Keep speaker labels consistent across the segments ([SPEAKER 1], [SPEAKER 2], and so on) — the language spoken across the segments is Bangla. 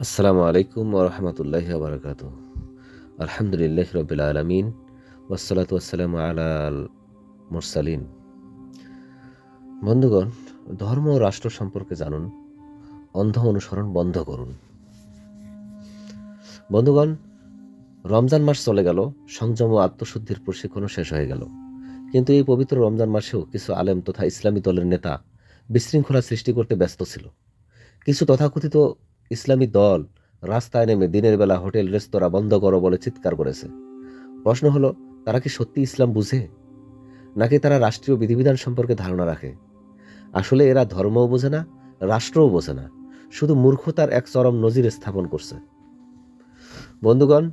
[SPEAKER 1] আসসালামু আলাইকুম ওরহমতুল্লাহ বারকাত আলহামদুলিল্লাহ রবিল আলমিন ওসালাত ওয়াসালাম আলাল মুরসালিন। বন্ধুগণ, ধর্ম ও রাষ্ট্র সম্পর্কে জানুন, অন্ধ অনুসরণ বন্ধ করুন। বন্ধুগণ, রমজান মাস চলে গেল, সংযম ও আত্মশুদ্ধির প্রশিক্ষণও শেষ হয়ে গেল। কিন্তু এই পবিত্র রমজান মাসেও কিছু আলেম তথা ইসলামী দলের নেতা বিশৃঙ্খলা সৃষ্টি করতে ব্যস্ত ছিল। কিছু তথাকথিত ইসলামী দল রাস্তায় নেমে দিনের বেলা হোটেল, রেস্তোরাঁ বন্ধ করো বলে চিৎকার করেছে। প্রশ্ন হলো, তারা কি সত্যি ইসলাম বুঝে? নাকি তারা রাষ্ট্রীয় বিধিবিধান সম্পর্কে ধারণা রাখে? আসলে এরা ধর্মও বোঝে না, রাষ্ট্রও বোঝে না, শুধু মূর্খতার এক চরম নজির স্থাপন করছে। বন্ধুগণ,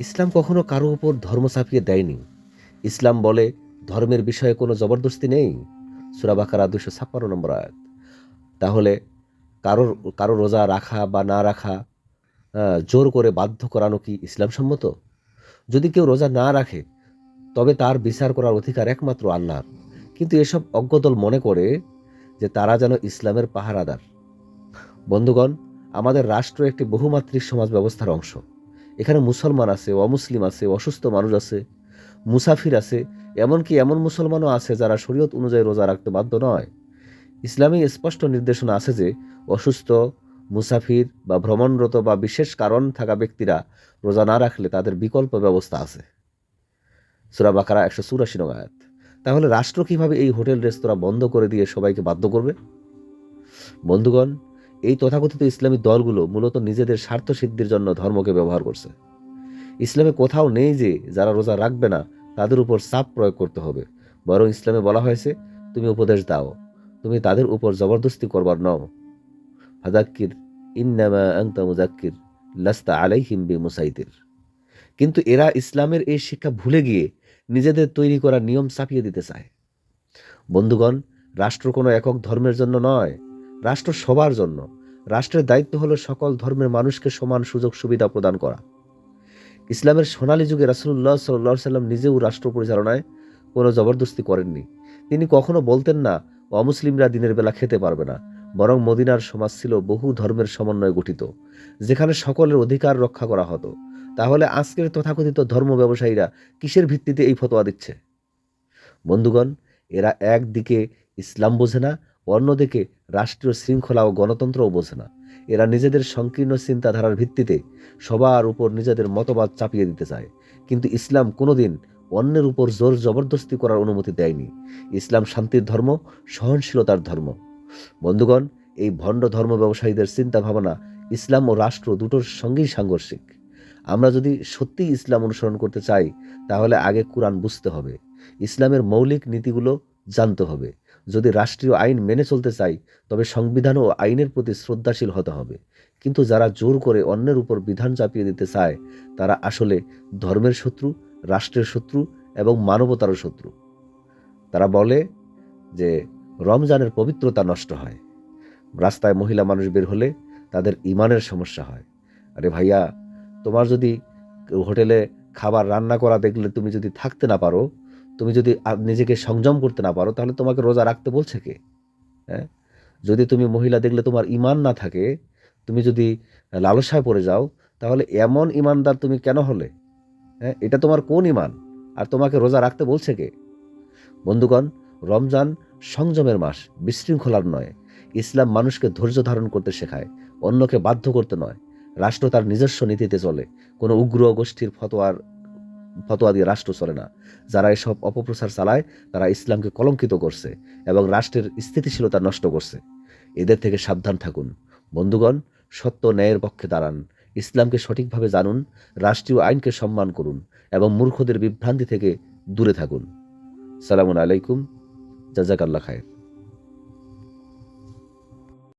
[SPEAKER 1] ইসলাম কখনো কারও উপর ধর্ম চাপিয়ে দেয়নি। ইসলাম বলে, ধর্মের বিষয়ে কোনো জবরদস্তি নেই। সুরাবাকারা দুশো ছাপ্পান্ন নম্বর আয়াত। তাহলে কারোর, কারও রোজা রাখা বা না রাখা জোর করে বাধ্য করানো কি ইসলাম সম্মত যদি কেউ রোজা না রাখে, তবে তার বিচার করার অধিকার একমাত্র আল্লাহর। কিন্তু এসব অজ্ঞদল মনে করে যে তারা যেন ইসলামের পাহারাদার। বন্ধুগণ, আমাদের রাষ্ট্র একটি বহুমাত্রিক সমাজ ব্যবস্থার অংশ। এখানে মুসলমান আছে, অমুসলিম আছে, অসুস্থ মানুষ আছে, মুসাফির আছে, এমনকি এমন মুসলমানও আছে যারা শরীয়ত অনুযায়ী রোজা রাখতে বাধ্য নয়। ইসলামী স্পষ্ট নির্দেশনা আছে যে অসুস্থ, মুসাফির বা ভ্রমণরত বা বিশেষ কারণ থাকা ব্যক্তিরা রোজা না রাখলে তাদের বিকল্প ব্যবস্থা আছে। সুরা বাকারা একশো চুরাশি নং আয়াত। তাহলে রাষ্ট্র কীভাবে এই হোটেল রেস্তোরাঁ বন্ধ করে দিয়ে সবাইকে বাধ্য করবে? বন্ধুগণ, এই তথাকথিত ইসলামী দলগুলো মূলত নিজেদের স্বার্থ সিদ্ধির জন্য ধর্মকে ব্যবহার করছে। ইসলামে কোথাও নেই যে যারা রোজা রাখবে না, তাদের উপর চাপ প্রয়োগ করতে হবে। বরং ইসলামে বলা হয়েছে, তুমি উপদেশ দাও। তুমি তাদের উপর জবরদস্তি করবার নও। ফাদাক্কির ইন্নামা আংতা মুজাক্কির লাস্তা আলাইহিম বি মুসাইদির কিন্তু এরা ইসলামের এই শিক্ষা ভুলে গিয়ে নিজেদের তৈরি করা নিয়ম চাপিয়ে দিতে চায়। বন্ধুগণ, রাষ্ট্র কোনো একক ধর্মের জন্য নয়, রাষ্ট্র সবার জন্য। রাষ্ট্রের দায়িত্ব হলো সকল ধর্মের মানুষকে সমান সুযোগ সুবিধা প্রদান করা। ইসলামের সোনালী যুগে রাসুল্লাহ সাল্লাহ সাল্লাম নিজেও রাষ্ট্র পরিচালনায় কোনো জবরদস্তি করেননি। তিনি কখনো বলতেন না অমুসলিমরা দিনের বেলা খেতে পারবে না, বরং মদিনার সমাজ ছিল বহু ধর্মের সমন্বয়ে গঠিত, যেখানে সকলের অধিকার রক্ষা করা হতো। তাহলে আজকের তথাকথিত ধর্ম ব্যবসায়ীরা কিসের ভিত্তিতে এই ফতোয়া দিচ্ছে? বন্ধুগণ, এরা একদিকে ইসলাম বোঝে না, অন্যদিকে রাষ্ট্রীয় শৃঙ্খলা ও গণতন্ত্রও বোঝে না। এরা নিজেদের সংকীর্ণ চিন্তাধারার ভিত্তিতে সবার উপর নিজেদের মতবাদ চাপিয়ে দিতে চায়। কিন্তু ইসলাম কোনোদিন অন্যের উপর জোর জবরদস্তি করার অনুমতি দেয়নি। ইসলাম শান্তির ধর্ম, সহনশীলতার ধর্ম। বন্ধুগণ, এই ভণ্ড ধর্ম ব্যবসায়ীদের চিন্তা ভাবনা ইসলাম ও রাষ্ট্র দুটোর সঙ্গেই সাংঘর্ষিক। আমরা যদি সত্যি ইসলাম অনুসরণ করতে চাই, তাহলে আগে কোরআন বুঝতে হবে। ইসলামের মৌলিক নীতিগুলো জানতে হবে। যদি রাষ্ট্রীয় আইন মেনে চলতে চাই, তবে সংবিধান ও আইনের প্রতি শ্রদ্ধাশীল হতে হবে। কিন্তু যারা জোর করে অন্যের উপর বিধান চাপিয়ে দিতে চায়, তারা আসলে ধর্মের শত্রু রাষ্ট্রের শত্রু এবং মানবতারও শত্রু। তারা বলে যে, রমজানের পবিত্রতা নষ্ট হয়। রাস্তায় মহিলা মানুষ বের হলে তাদের ইমানের সমস্যা হয়। আরে ভাইয়া, তোমার যদি হোটেলে খাবার রান্না করা দেখলে তুমি যদি থাকতে না পারো, তুমি যদি নিজেকে সংযম করতে না পারো, তাহলে তোমাকে রোজা রাখতে বলছে কে? হ্যাঁ? যদি তুমি মহিলা দেখলে তোমার ইমান না থাকে, তুমি যদি লালসায় পড়ে যাও, তাহলে এমন ইমানদার তুমি কেন হলে? হ্যাঁ এটা তোমার কোন ইমান আর তোমাকে রোজা রাখতে বলছে কে? বন্ধুগণ, রমজান সংযমের মাস, বিশৃঙ্খলার নয়। ইসলাম মানুষকে ধৈর্য ধারণ করতে শেখায়, অন্যকে বাধ্য করতে নয়। রাষ্ট্র তার নিজস্ব নীতিতে চলে। কোনো উগ্র গোষ্ঠীর ফতোয়ার, ফতোয়া দিয়ে রাষ্ট্র চলে না। যারা এসব অপপ্রচার চালায়, তারা ইসলামকে কলঙ্কিত করছে এবং রাষ্ট্রের স্থিতিশীলতা নষ্ট করছে। এদের থেকে সাবধান থাকুন। বন্ধুগণ, সত্য ন্যায়ের পক্ষে দাঁড়ান। ইসলামকে সঠিকভাবে জানুন, রাষ্ট্রীয় আইনকে সম্মান করুন এবং মূর্খদের বিভ্রান্তি থেকে দূরে থাকুন। সালামুন আলাইকুম জাজাকাল্লা খায়ের।